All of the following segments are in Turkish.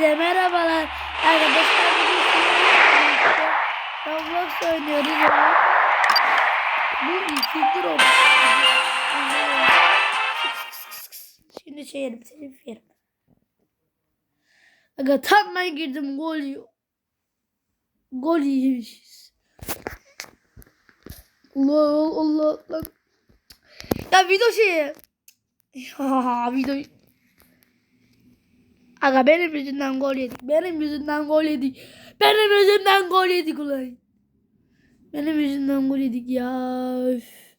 Herkese merhabalar. Arkadaşlar bugün Roblox oynuyoruz ama bu ikinci Roblox. Şimdi şey yerim, telif yerim. Aga tam ben girdim gol. Gol yemişiz. Allah Allah Allah. Ya video şeyi. Ya video Aga benim yüzümden gol yedik. Benim yüzümden gol yedik. Benim yüzümden gol yedik ulan. Benim yüzümden gol yedik ya. Üf.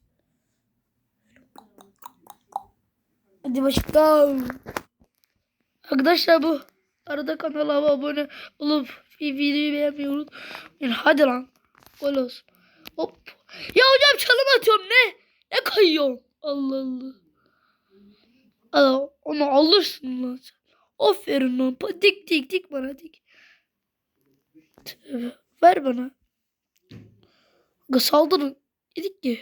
Hadi başlayalım. Arkadaşlar bu arada kanala abone olup videoyu beğenmeyi unutmayın. Hadi lan. Gol olsun. Hop. Ya hocam çalım atıyorum ne? Ne kayıyorum? Allah Allah. Aa, onu alırsın lan sen. Aferin lan. Dik dik dik bana dik. Ver bana. Saldırın. Dedik ki.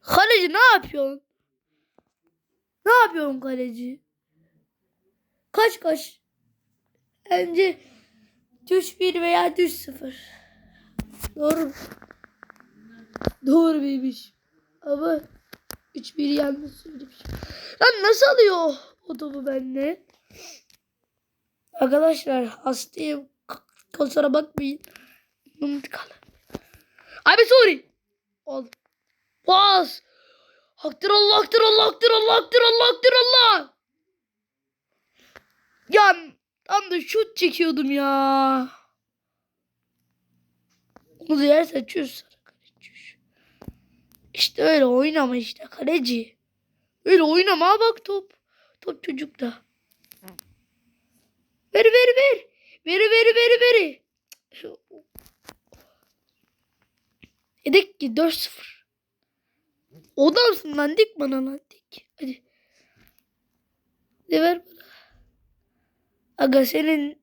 Kaleci ne yapıyorsun? Ne yapıyorsun kaleci? Kaç kaç? Bence düş bir veya düş sıfır. Doğru. Doğru muymuş? Ama 3-1 yanlış söylemiş. Lan nasıl alıyor topu bende? Arkadaşlar hastayım. Kusura bakmayın. Tıkalı. Abi sorry. Ol. Bas. Haktır Allah, haktır Allah, haktır Allah, haktır Allah, haktır Allah. Ya tam da şut çekiyordum ya. Onu da yer saçıyorsun. İşte öyle oynama işte kaleci. Öyle oynama bak top. Top çocukta. Ver ver ver. Veri veri veri veri. Edek ki 4-0. Odamsın lan dik bana lan dik. Hadi. Ne ver bana. Aga senin.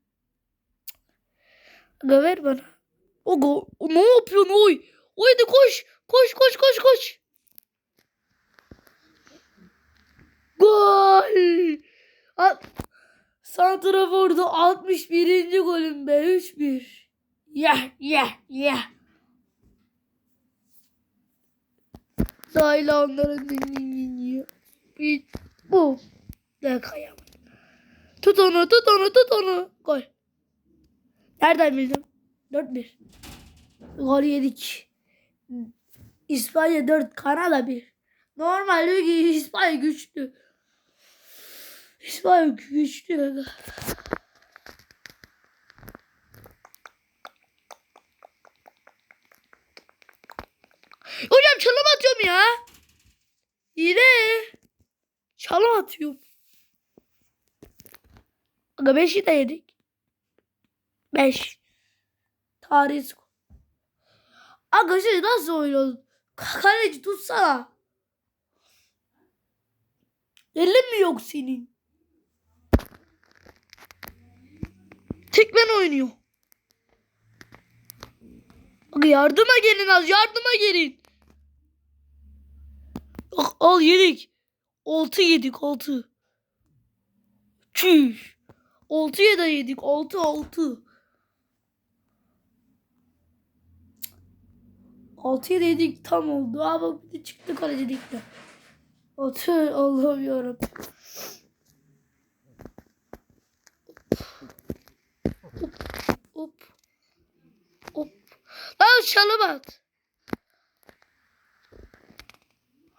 Aga ver bana. Aga ne yapıyorsun oy? Oy hadi koş. Koş koş koş koş. Gol. At. Santrafor'da 61. golüm be 3-1. Yeah yeah yeah. Dahil onların dinleniyor. Bir bu. De kayamadım. Tut onu tut onu tut onu. Gol. Nereden bildim? 4-1. Gol yedik. İspanya 4, Kanada 1. Normal İspanya güçlü. İspanya güçlü. Hocam çalım atıyorum ya. Yine. Çalım atıyorum. Aga 5'i de yedik. 5. Tarih. Aga şey nasıl oynuyorsun? Kaleci tutsana. Elin mi yok senin? Tek ben oynuyor. Yardıma gelin az yardıma gelin. Bak al yedik. Altı yedik altı. Çüş. Altıya da yedik altı altı. Altıya da yedik tam oldu. Aa bak bir de çıktı kalecilikte. Altı Allah'ım yarabbim. Hop. Hop. Lan çalım at.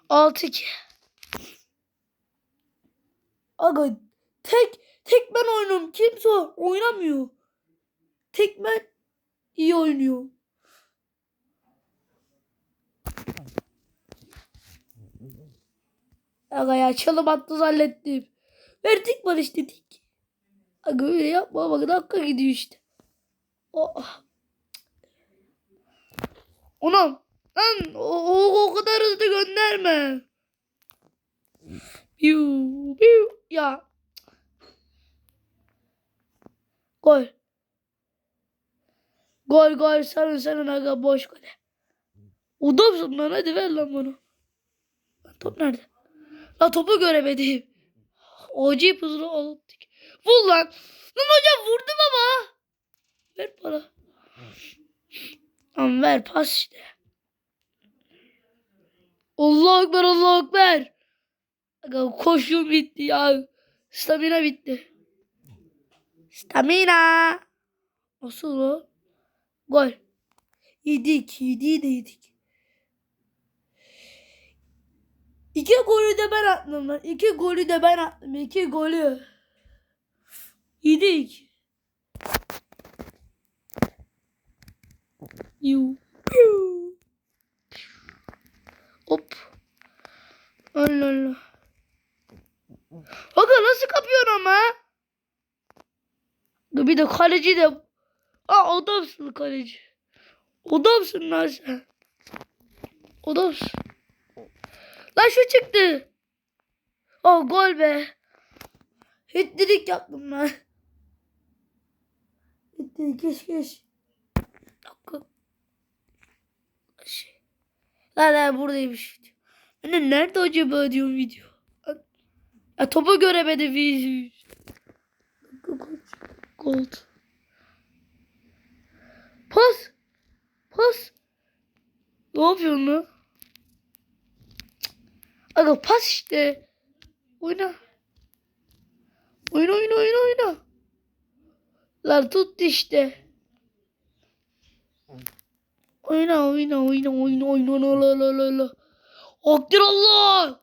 6-2. Aga tek tek ben oynuyorum. Kimse oynamıyor. Tek ben iyi oynuyor. Aga ya çalım attı zannettim. Verdik var işte dik. Aga öyle yapma bak dakika gidiyor işte. Oh. Anam. Lan o, o, o kadar hızlı gönderme. Piu, piu. Ya. Gol. Gol gol sarın sarın aga boş gole. Udopsun lan hadi ver lan bunu. Lan top nerede? La topu göremedim. OG puzzle'ı alıp Vur lan. Lan hocam vurdum ama. Ver para. Tamam ver pas işte. Allah ekber Allah. Aga koşum bitti ya. Stamina bitti. Stamina. Nasıl o? Gol. Yedik. Yediği de yedik. İki golü de ben attım. İki golü de ben attım. İki golü. Yedik. Yu. Hop. Allah Allah. Aga nasıl kapıyorsun ama? Bir de kaleci de. Aa adamsın kaleci. Adamsın lan sen. Adamsın. Lan şu çıktı. Oh gol be. Hittirik yaptım lan. Geç geç. Şey. Lan lan buradaymış video. De nerede acaba diyorum video. Ya topu göremedi video. Gold. Pas. Pas. Ne yapıyorsun lan? Aga pas işte. Oyna. Oyna oyna oyna oyna. Lan tut işte. Oyna oyna oyna oyna oyna la la la la. Akdir Allah.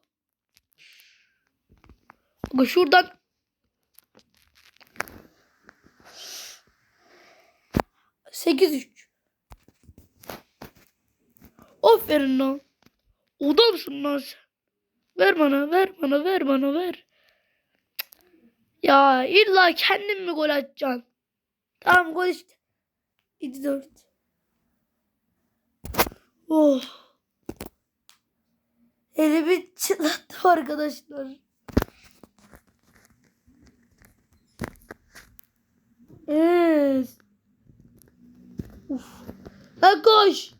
Aga şuradan. Sekiz üç. Aferin lan. Odamsın lan sen. Ver bana, ver bana, ver bana, ver. Ya illa kendin mi gol atacaksın? Tamam gol işte. 2-4. Oh. Elimi çıtlattım arkadaşlar. Evet. Uf. Lan koş.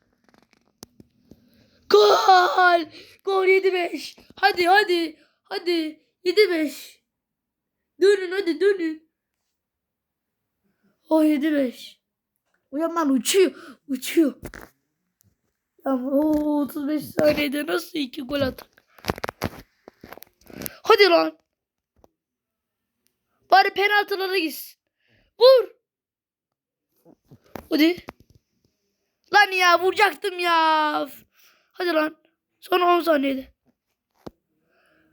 Gol. Gol 7-5. Hadi hadi. Hadi. 7-5. Dönün hadi dönün. O 7-5. Uyan lan uçuyor. Uçuyor. Ama o 35 saniyede nasıl iki gol atar? Hadi lan. Bari penaltılara gitsin. Vur. Hadi. Lan ya vuracaktım ya. Hadi lan. Son 10 saniyede.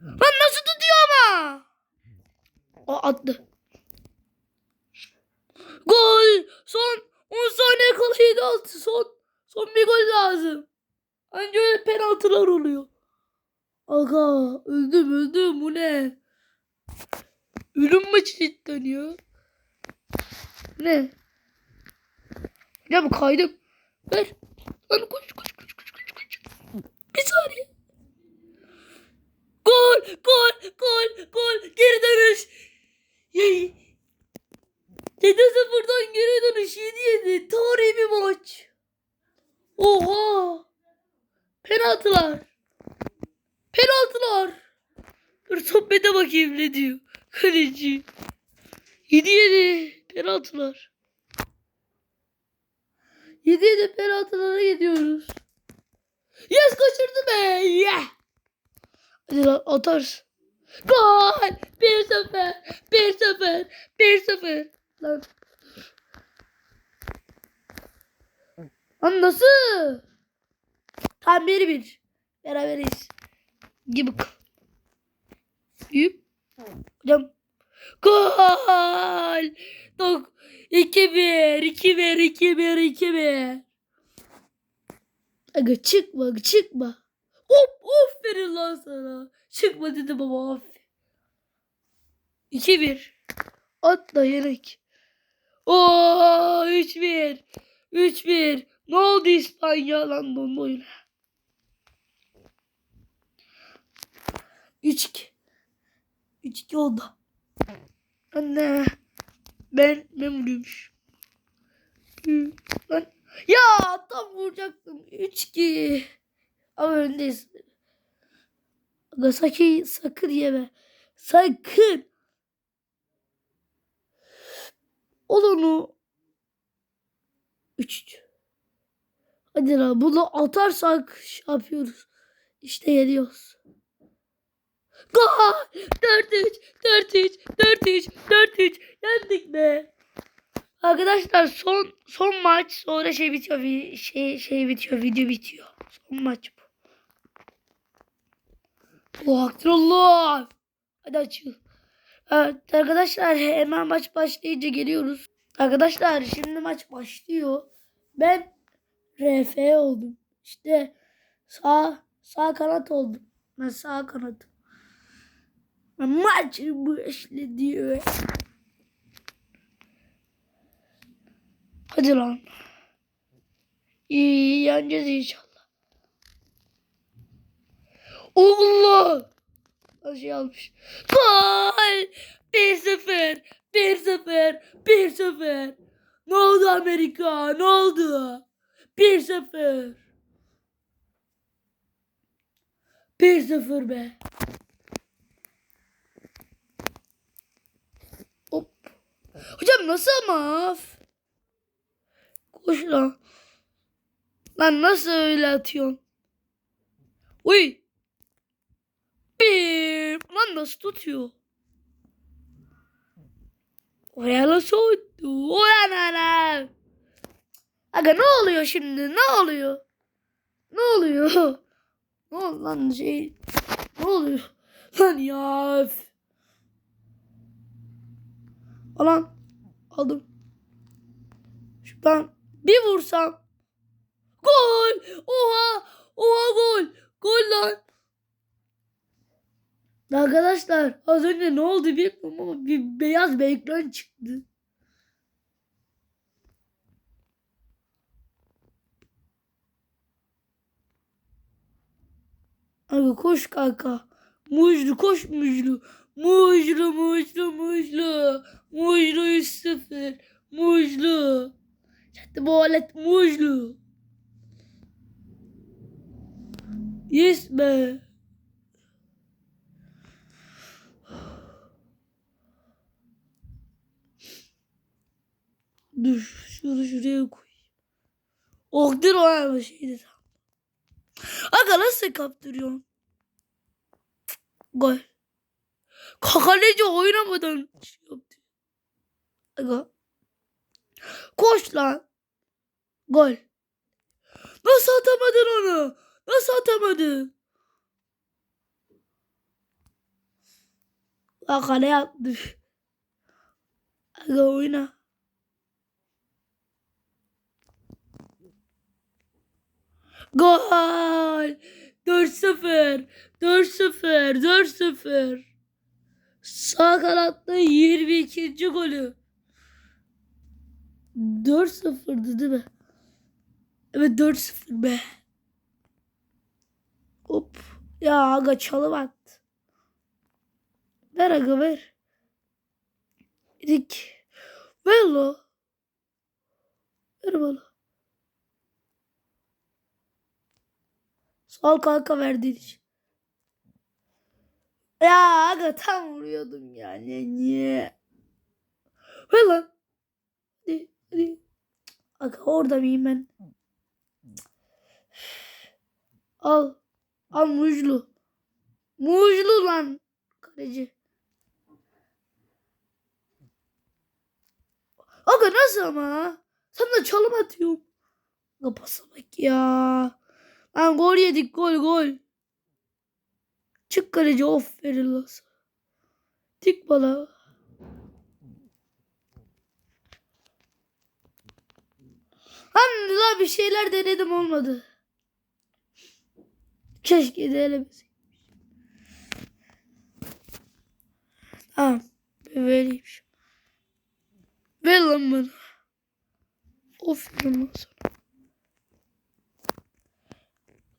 Lan nasıl tutuyor ama? O attı. Gol. Son 10 saniye kala 7 altı. Son son bir gol lazım. Anca öyle penaltılar oluyor. Aga öldüm öldüm bu ne? Ölüm maçı cidden ya. Ne? Ya bu kaydım. Ver. Lan koş koş koş koş koş koş. Bir saniye. Gol gol gol gol geri dönüş. Yay. 7-0'dan geri dönüş 7-7. Tarihi bir maç. Oha. Penaltılar. Penaltılar. Dur sohbete bakayım ne diyor. Kaleci. 7-7. Penaltılar. 7-7 penaltılara gidiyoruz. Yes kaçırdı be. Yeah. Hadi lan atarsın. Gol. 1-0. 1-0. 1-0. Lan. Nasıl? Tam bir bir. Beraberiz. Gibi. Yük. Hocam. Gol. Dok. 2-1. 2-1. 2-1. 2-1. Aga çıkma çıkma. Hop aferin lan sana. Çıkma dedim ama aferin. 2-1. Atla yenek. Oo 3-1. 3-1. Ne oldu İspanya lan dondu oyuna. 3-2. 3-2 oldu. Anne. Ben memuruymuş. Hı, Lan. Ya tam vuracaktım. 3-2. Ama öndeyiz. Aga sakın, sakın yeme. Sakın. Ol onu. 3 Hadi lan bunu atarsak şey yapıyoruz. İşte yeniyoruz. Gol! 4-3, 4-3, 4-3, 4-3. Yendik be. Arkadaşlar son son maç sonra şey bitiyor. Şey şey bitiyor. Video bitiyor. Son maç bu. Oh Allah. Hadi açıl. Evet arkadaşlar hemen maç başlayınca geliyoruz. Arkadaşlar şimdi maç başlıyor. Ben RF oldum. İşte sağ sağ kanat oldum. Ben sağ kanatım. Ben maç başlıyor. Hadi lan. İyi yeneceğiz inşallah. Allah! Her şey almış. Gol! 1-0. 1-0. 1-0. Ne oldu Amerika? Ne oldu? 1-0. 1-0 be. Hop. Hocam nasıl ama? Koş lan. Lan nasıl öyle atıyorsun? Uy. Lan nasıl tutuyor? Oraya nasıl oydu? Oraya nana. Aga ne oluyor şimdi? Ne oluyor? Ne oluyor? Ne oldu lan şey? Ne oluyor? Lan ya. Alan. Aldım. Şuradan bir vursam. Gol! Oha! Oha gol! Gol lan! Arkadaşlar az önce ne oldu bilmiyorum ama bir beyaz bir ekran çıktı. Aga koş kanka. Mujlu koş Mujlu. Mujlu Mujlu Mujlu. Mujlu 3-0. Mujlu. Şattı bu alet Mujlu. Yes be. Dur şunu şuraya koy. Oktur o ama şeydi tam. Aga nasıl kaptırıyorsun? Gol. Kaleci oynamadan şey yaptı. Aga. Koş lan. Gol. Nasıl atamadın onu? Nasıl atamadın? Lan kale yaptı. Aga oyna. Gol! 4-0. 4-0. 4-0. Sağ kanatta 22. golü. 4-0'dı değil mi? Evet 4-0 be. Hop. Ya aga çalım attı. Ver aga ver. Dik. Ver lo. Ver bana. Sağ ol kanka verdiğin. Ya aga tam vuruyordum yani. Niye? Ver lan. Hadi hadi. Aga orada mıyım ben? Al. Al mujlu. Mujlu lan. Kaleci. Aga nasıl ama? De çalım atıyorsun. Aga bak ya. Lan gol yedik gol gol. Çık kaleci lan sana. Dik bala. Lan la bir şeyler denedim olmadı. Keşke denemeseydim. Tamam. Vereyim. Ver lan bana. Aferin lan sana.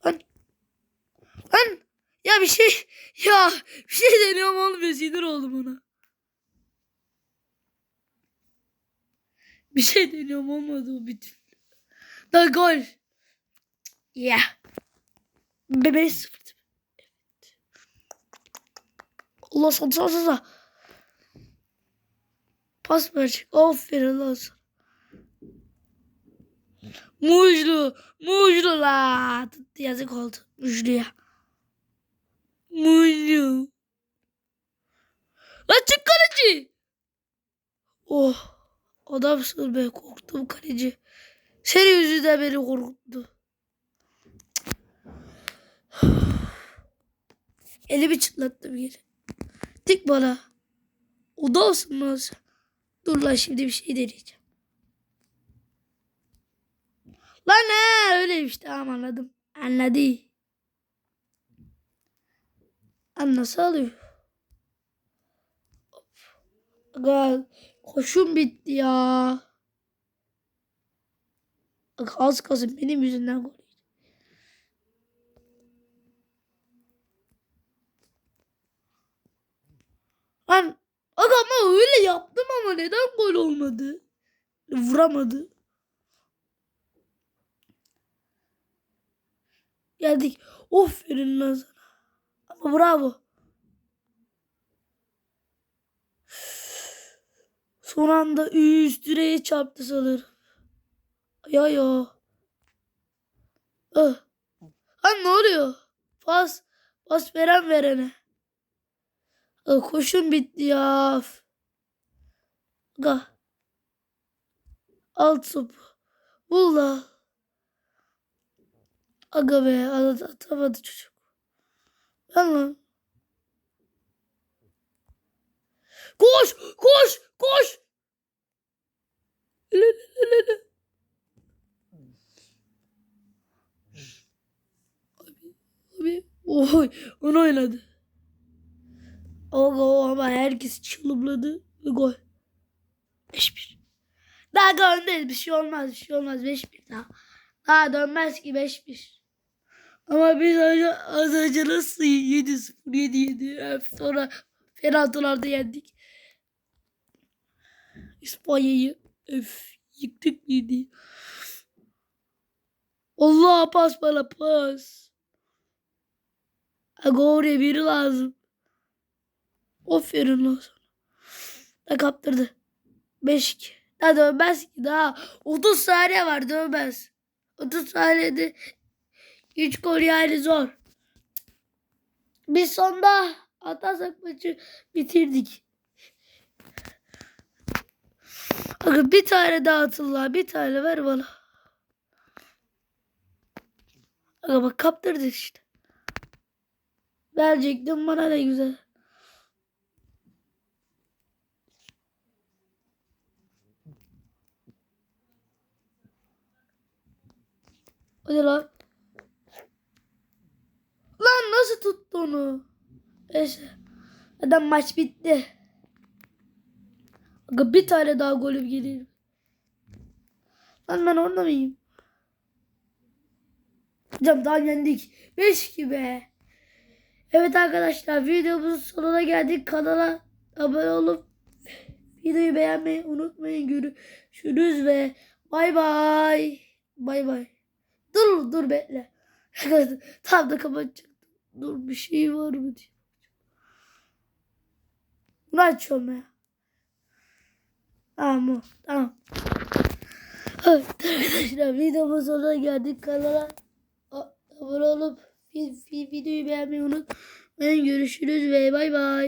Lan. Lan. Ya bir şey. Ya bir şey deniyorum olmuyor. Sinir oldum ona. Bir şey deniyorum olmadı o türlü. Da gol. Ya. Bebeği sıfırdı. Evet. Allah sana sana sana. Pas verecek. Aferin lan sana. Mujlu. Mujlu la. Yazık oldu. Mujlu'ya. Mujlu. Lan çık kaleci. Oh. Adamsın be korktum kaleci. Senin yüzünden beni korkuttu. Elimi çıtlattım yine. Dik bana. Odamsın lan sen. Dur lan şimdi bir şey deneyeceğim. Lan ne öyleymiş tamam anladım. Anladı. Lan nasıl alıyor? Aga koşum bitti ya. Aga, az kalsın benim yüzümden gol. Lan aga ama öyle yaptım ama neden gol olmadı? Vuramadı. Geldik. Aferin lan sana. Ama bravo. Son anda üst direğe çarptı sanırım. Ya ya. Ah. Lan ne oluyor? Pas. Pas veren verene. Ah, koşun bitti ya. Ga. Alt topu. Bul da. Aga be. at- Atamadı çocuk. Lan. Koş! Koş! Koş! Abi, abi, oy, onu oynadı. Aga o ama herkes çılımladı ve gol. 5-1. Daha gol. Bir şey olmaz. Bir şey olmaz. 5-1 daha. Daha dönmez ki 5-1. Ama biz önce, az önce nasıl 7-0 7-7 öf, sonra penaltılarda yendik. İspanya'yı öf yıktık yedi. Allah pas bana pas. Aga oraya biri lazım. Aferin sana. Da kaptırdı. 5-2. Daha dönmez ki daha. 30 saniye var dönmez. 30 saniyede 3 gol yani zor. Biz sonda atarsak maçı bitirdik. Aga bir tane daha atıllar. Bir tane ver bana. Aga bak kaptırdık işte. Verecektim bana ne güzel. Hadi lan. Nasıl tuttu onu? Neyse. Adam maç bitti. Bir tane daha golüm gelir. Lan ben orada mıyım? Hocam daha yendik. 5 gibi. Evet arkadaşlar videomuzun sonuna geldik. Kanala abone olup videoyu beğenmeyi unutmayın. Görüşürüz ve bay bay. Bay bay. Dur dur bekle. Tam da kapatacaktım. Dur bir şey var mı diye. Bunu açıyorum ya. Tamam tamam. Evet arkadaşlar videomuzun sonuna geldik. Kanala abone olup vi- vi- videoyu beğenmeyi unutmayın. Görüşürüz ve bay bay.